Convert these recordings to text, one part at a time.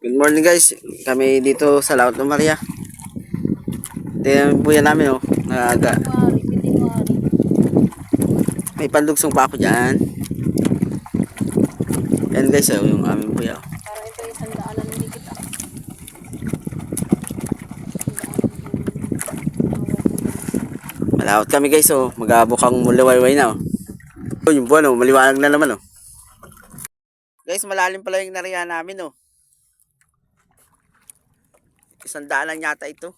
Good morning guys. Kami dito sa Laut ng Maria. Ito yung buya namin oh. Nagaga. May panlugsong pa ako dyan. Yan guys oh, yung aming buya. oh. Para ito yung sandaanan hindi kita. Malawat kami guys oh. Mag-abukang mulawayway na. Oh, yung buwan oh. Maliwanag na naman oh. Guys, malalim pala yung nariyan namin oh. Isang daan lang yata ito.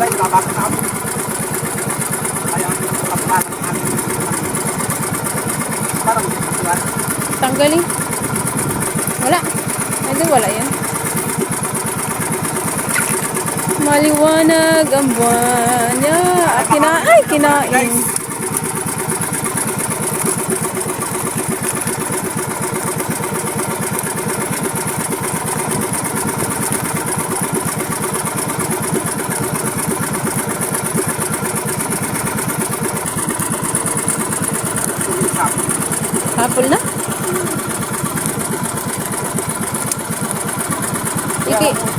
Guys, babasa na kami. Kaya ang pagpapala ng aming parang diba? Tanggalin. Wala. Ay, di wala yan. Maliwanag ang buwan. Yeah. Kina ay, kinain. Hapol na? 一定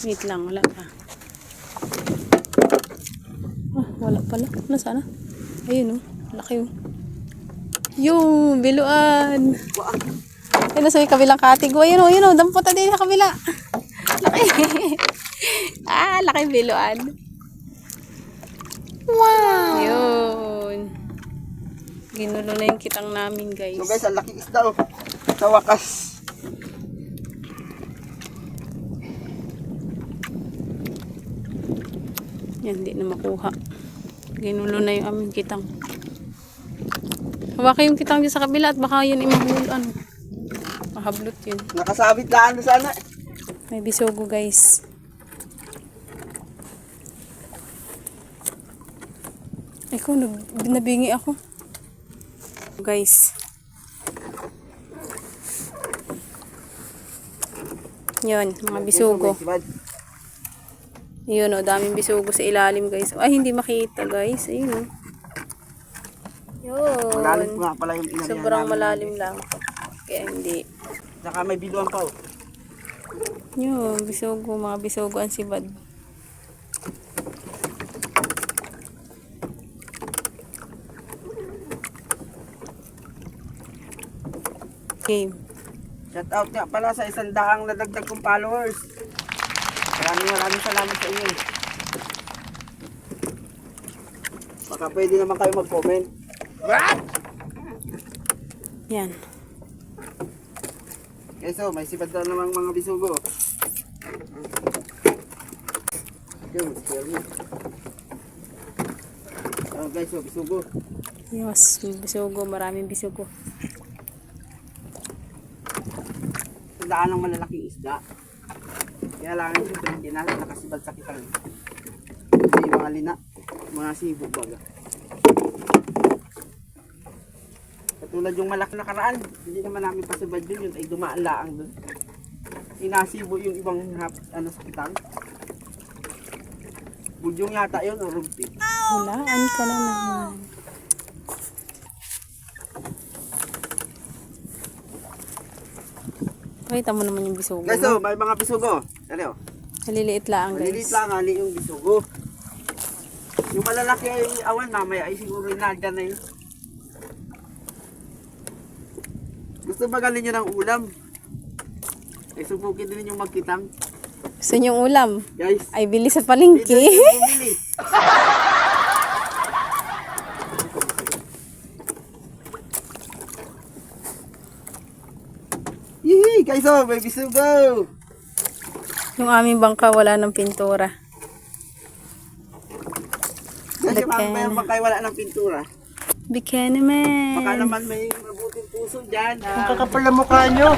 Wait lang, wala pa. Ah, wala pala. Nasaan na? Ayun oh. Laki oh. Yung biluan. Ayun nasa may kabilang katig. Oh, ayun oh, ayun oh. Dampot na din sa kabila. Laki. ah, laki biluan. Wow! Yun. Ginulo na yung kitang namin, guys. So guys, ang laki isda oh. Sa wakas. Yan, di na makuha. Ginulo na yung aming kitang. Hawakan yung kitang dyan sa kabila at baka yun imahul, ano. Mahablot yun. Nakasabit lang ano sana. May bisogo, guys. Ikaw, nabingi ako. Guys. Yun, mga bisogo. Yun o, daming bisugo sa ilalim guys. Ay, hindi makita guys. Ayun o. Yun. Malalim nga pala yung inarihan Sobrang namin. malalim lang. Kaya hindi. Saka may biluan pa oh. Yun, bisugo. Mga bisugo ang sibad. Game. Shout out nga pala sa isang daang nadagdag kong followers. Maraming maraming salamat sa inyo. Baka pwede naman kayo mag-comment. Yan. Okay, so may sibad na namang mga bisugo. Okay, scare me. Ah, guys, so bisugo. Yes, bisugo. Maraming bisugo. Tandaan ng malalaking isda. Kaya lang yung hindi natin nakasibad sa kitang. Yung mga lina, mga sibo baga. Katulad yung malaki na karaan, hindi naman namin pasibad yun, yun ay dumaan laang dun. Inasibo yung ibang hap, ano sa kitang. Budyong yata yun o rugby. Hulaan ka na naman. Pakita mo naman yung bisugo Guys, oh, may mga bisugo. Dali, oh. Maliliit lang Maliliit guys. lang, ali yung bisugo. Yung malalaki ay awan, mamaya ay siguro nandyan na yun. Gusto ba galing nyo ng ulam? Ay, subukin din yung magkitang. Gusto niyong ulam? Guys, Ay, bili sa palengke. na Yee, guys, oh, may bisugo. yung aming bangka wala ng pintura. Bacana. mga bangkay wala ng pintura. Bikini man. Baka naman may mabuting puso dyan. Ang Kakapal na mukha nyo.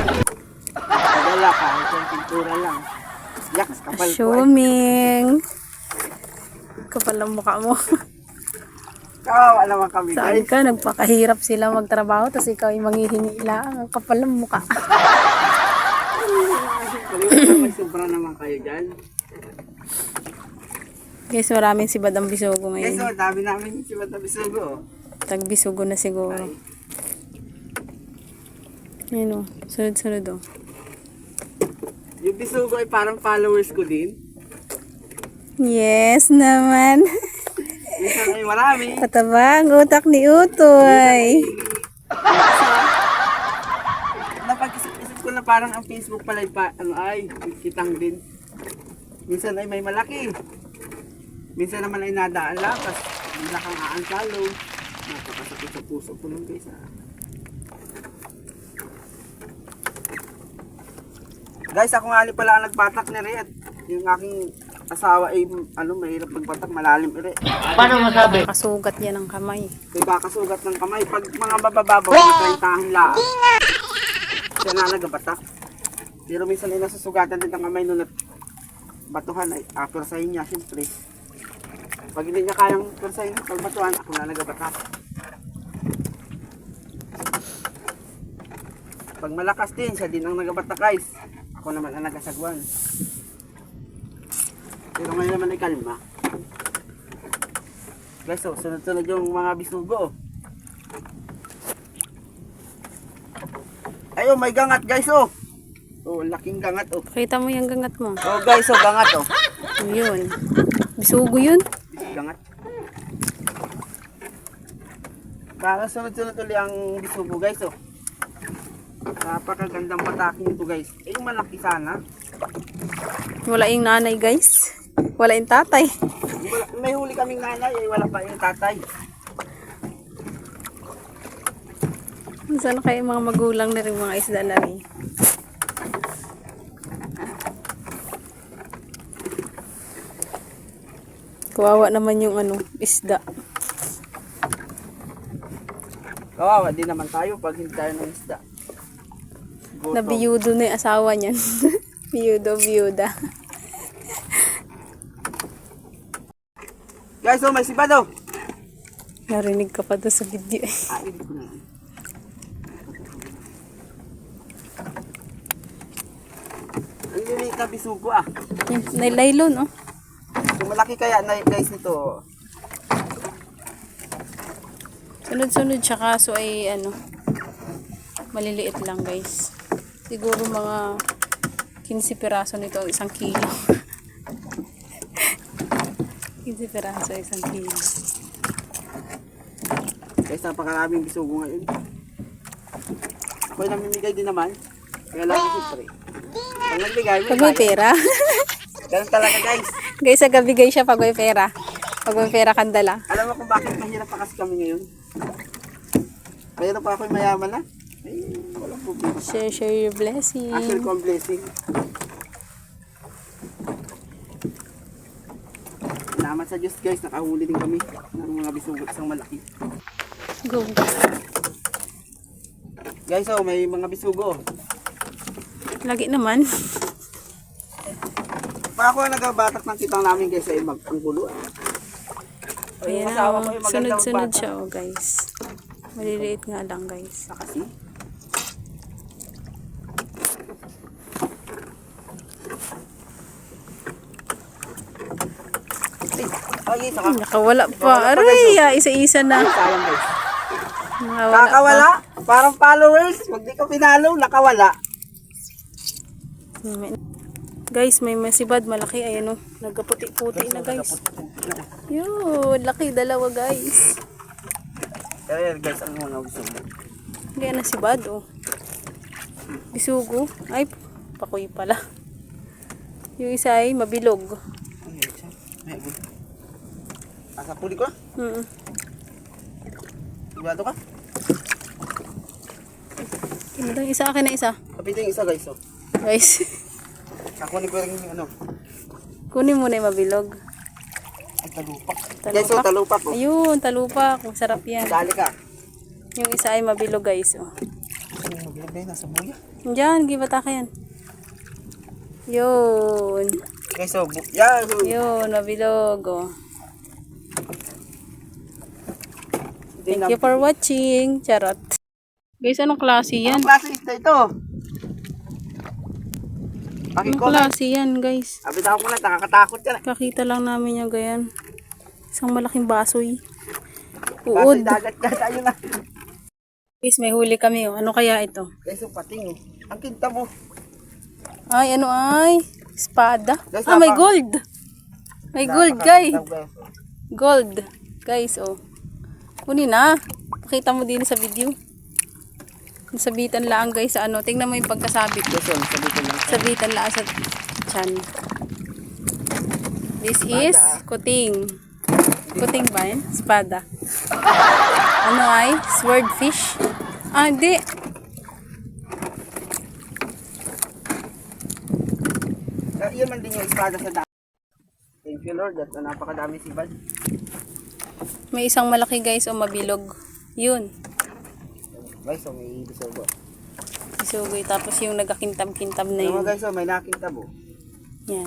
Wala ka, yung pintura lang. Yaks, kapal ko. eh. Assuming. Kapal ang mukha mo. Kawawa naman kami, Saan guys. ka? Nagpakahirap sila magtrabaho tapos ikaw yung manghihingi lang. Ang kapal ng mukha. may sobra naman kayo dyan. Guys, maraming si Badang Bisugo Guys, ngayon. oh, dami namin si Bata Bisugo. Tagbisugo na siguro. Yan o. Sunod-sunod oh. o. Yung Bisugo ay parang followers ko din. Yes naman. Minsan ay marami. Pataba ang utak ni Utoy. Napag-isip-isip ko na parang ang Facebook pala pa, ano ay, kitang din. Minsan ay may malaki. Minsan naman ay nadaan lang, tapos bigla kang aansalo. Napakasakit sa puso ko nun guys. ah. Guys, ako nga pala ang nagbatak ni Riet. Yung aking asawa ay ano, mahirap magbatak, malalim ire. Paano masabi? Kasugat yan ng kamay. May kakasugat ng kamay. Pag mga babababaw, may tahin lang. Siya na nagabatak. Pero minsan ay nasusugatan din ang kamay nun at batuhan ay ah, persahin niya, siyempre. Pag hindi niya kayang persahin, pag batuhan, ako na nagabatak. Pag malakas din, siya din ang nagabatak guys. Ako naman ang nagasagwan. Pero ngayon naman ay kalma. Guys, oh, sunod-sunod yung mga bisugo. Ayun, may gangat guys, oh. Oh, laking gangat, oh. Pakita mo yung gangat mo. Oh, guys, oh, gangat, oh. O yun. Bisugo yun. Gangat. Para sunod-sunod ulit ang bisugo, guys, oh. Napakagandang bataking ito, guys. Eh, yung malaki sana. Wala yung nanay guys. Wala yung tatay. Wala, may huli kaming nanay, eh, wala pa yung tatay. Saan kayo mga magulang na rin mga isda na rin? Kawawa naman yung ano, isda. Kawawa din naman tayo pag hindi tayo ng isda. Gutom. Nabiyudo na yung asawa niyan. Biyudo, biyuda. Guys, oh, may sibado. Narinig ka pa doon sa video. eh. Ah, ko na. Na bisugo ah. Yung Nailaylon, oh. Kung malaki kaya na guys nito. Sunod-sunod siya kaso ay ano, maliliit lang guys. Siguro mga 15 piraso nito ang isang kilo. 15 piraso isang kilo. Guys, napakaraming bisugo ngayon. Ako'y namimigay din naman. Kaya lang siyempre. Pag nagbigay, may Pag may pera. Ganun talaga guys. guys, agabigay siya pag may pera. Pag may pera kandala. Alam mo kung bakit mahirap pa kasi kami ngayon? Mahirap pa ako'y mayaman na. Ay, walang problema. Share, share your blessing. Actually ko ang blessing. Salamat sa Diyos guys, nakahuli din kami ng mga bisugo isang malaki. Go. Guys, oh, may mga bisugo. Lagi naman. Pa ako nagabatak ng kitang namin guys ay magpanggulo. Ayan na, oh. sunod-sunod siya, oh guys. Maliliit nga lang, guys. Kasi. Ay. Nakawala pa. Aray, ah, isa-isa na. Nakawala. Nakawala. Parang followers. Pag di ko pinalo, nakawala. Guys, may masibad malaki. Ayan o. Nagkaputi-puti na guys. Yun, laki dalawa guys. Kaya guys, ang mga mo. Kaya na sibad oh. Bisugo. Ay, pakuy pala. Yung isa ay mabilog. Ay, siya. Ay, ay. Asa puli ko? Mm. Sigurado ka? Ano daw, isa akin na isa. Kapitin isa guys. Oh. Guys, Ako ni ko rin ano. kunin mo na yung mabilog. Ay, talupak. Talupak. Guys, oh, talupak. Oh. Ayun, talupak. Masarap yan. Dali ka. Yung isa ay mabilog guys. Oh. Ay, mabilag na. Nasa buya. Diyan, gibata ka yan. Yun. Guys, oh. bu- Yan. Oh. Yun, mabilog. Oh. Thank you for watching. Charot. Guys, anong klase yan? Anong klase isda ito? Anong klase yan, guys? Abit ako muna, nakakatakot yan. Kakita lang namin yung ganyan. Isang malaking basoy. Uod. dagat ka tayo na. Guys, may huli kami. Oh. Ano kaya ito? Guys, yung pating oh. Ang kinta mo. Ay, ano ay? Espada. Guys, Ah, may gold. May gold, guys. Gold. Guys, oh. Kunin na. Pakita mo din sa video. Sabitan lang guys sa ano. Tingnan mo yung pagkasabit. Guys, yun, sabitin lang. Sabitan lang sa chan. This is kuting. Kuting ba yun? Espada. Ano ay? Swordfish? Ah, hindi. Ah, Yun man din yung espada sa dagat. Thank you Lord at napakadami sibad. May isang malaki guys o mabilog. Yun. Guys, oh, may bisogo. Isugoy. Tapos yung nagkakintab-kintab na Ano yun. guys, oh, may nakita mo. Yan.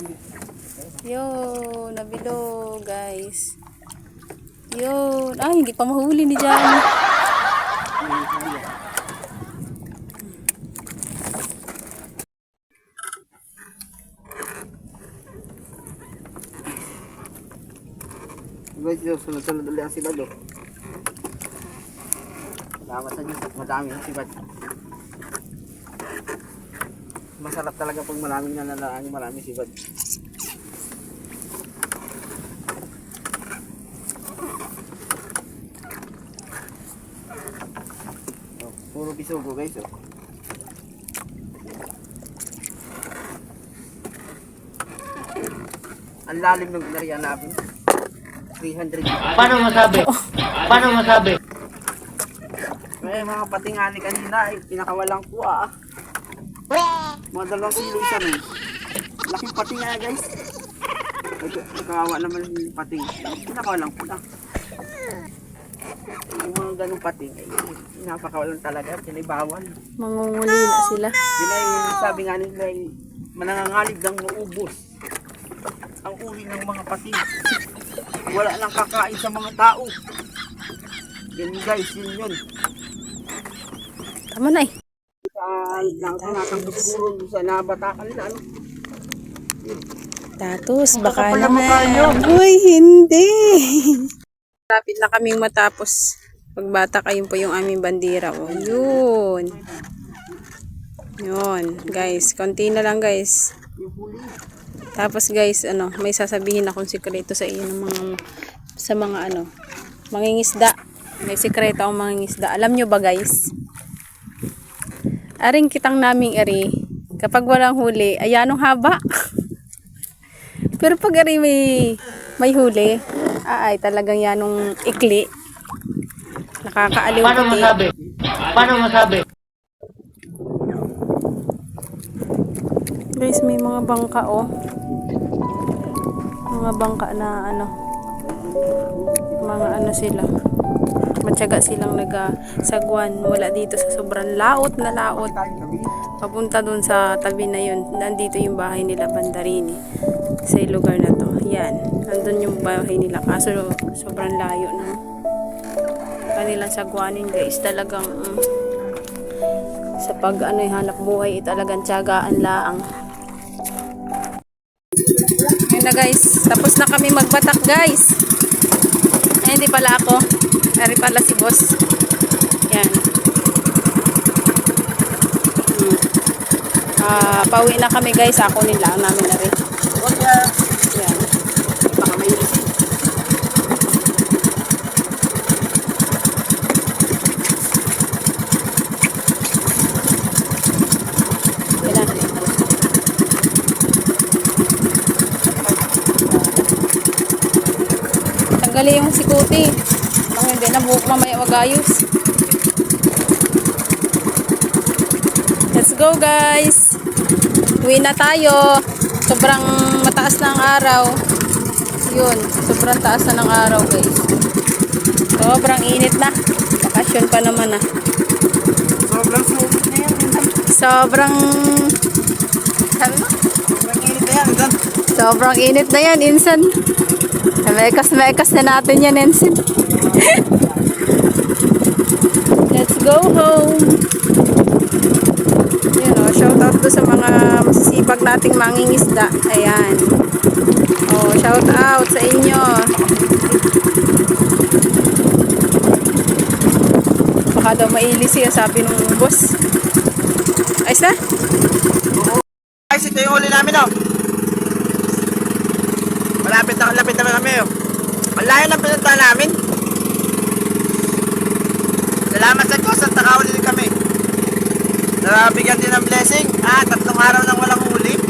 Yo, nabilo, guys. Yo, ay, hindi pa mahuli ni Jan. Guys, sunod-sunod ulit ang sibad oh. Salamat sa Diyos at madami ang sibad. Masarap talaga pag maraming nanalaan, maraming sibad. Oh, puro bisugo guys oh. Ang lalim ng inariya namin. 300 Paano masabi? Paano masabi? May mga patingali kanina ay pinakawalang kuha. ah. Mga dalawang kilo isa rin. Laking pating nga guys. Nakawawa naman yung pating. Pinakawalang kuha. Yung mga ganong pating, ay napakawalan talaga. Pinibawal. Mangunguli na sila. Yun ay sabi nga nila ay manangangalig ng maubos. Ang uri ng mga pating. Wala nang kakain sa mga tao. Yan guys, yun yun. Tama na eh. sa nabatakan na ano. Tatos, baka naman. Uy, hindi. Lapit na kaming matapos. Pagbata kayong po yung aming bandira. Oh, yun. Yun, guys. Konti na lang, guys. Tapos, guys, ano, may sasabihin akong sikreto sa iyo ng mga, sa mga, ano, mangingisda. May sikreto akong mangingisda. Alam nyo ba, guys? Aring kitang naming eri, kapag walang huli, ayanong haba. Pero pag eri may, may huli, ay talagang yanong ikli. Nakakaaliw Paano masabi? Paano masabi? Guys, may mga bangka oh. Mga bangka na ano. Mga ano sila. Matyaga silang nagasagwan mula dito sa sobrang laot na laot. Papunta dun sa tabi na yun. Nandito yung bahay nila Bandarini. Sa lugar na to. Yan. Nandun yung bahay nila. Kaso sobrang layo na. Kanilang sagwanin guys. Talagang mm, sa pag ano hanap buhay eh, talagang tiyagaan laang. Ayun na guys, tapos na kami magbatak guys. Ay, hindi pala ako. Ari pala si boss. Yan. Hmm. Ah, pauwi na kami guys. Ako nila namin na rin. Yan. Baka may na. Tanggalin yung sikuti. Hindi na buhok mamaya magayos. Let's go guys. Uwi na tayo. Sobrang mataas na ang araw. Yun. Sobrang taas na ng araw guys. Sobrang init na. Bakasyon pa naman ah. Sobrang sumit na yan. Sobrang... Sabi mo? sobrang init na yan. Minsan, Sobrang init na yan, Insan. Mekas-mekas na natin yan, Insan. Let's go home. Yan o, shout out to sa mga masisipag nating mangingisda. Ayan. Oh, shout out sa inyo. Baka daw mailis siya, sabi ng boss. Ayos na? Guys, ito yung huli namin, oh. Malapit na, malapit na kami, oh. Ang layo ng pinunta namin. Salamat sa Diyos at nakahuli kami. Nabigyan din ng blessing. Ah, tatlong araw nang walang huli.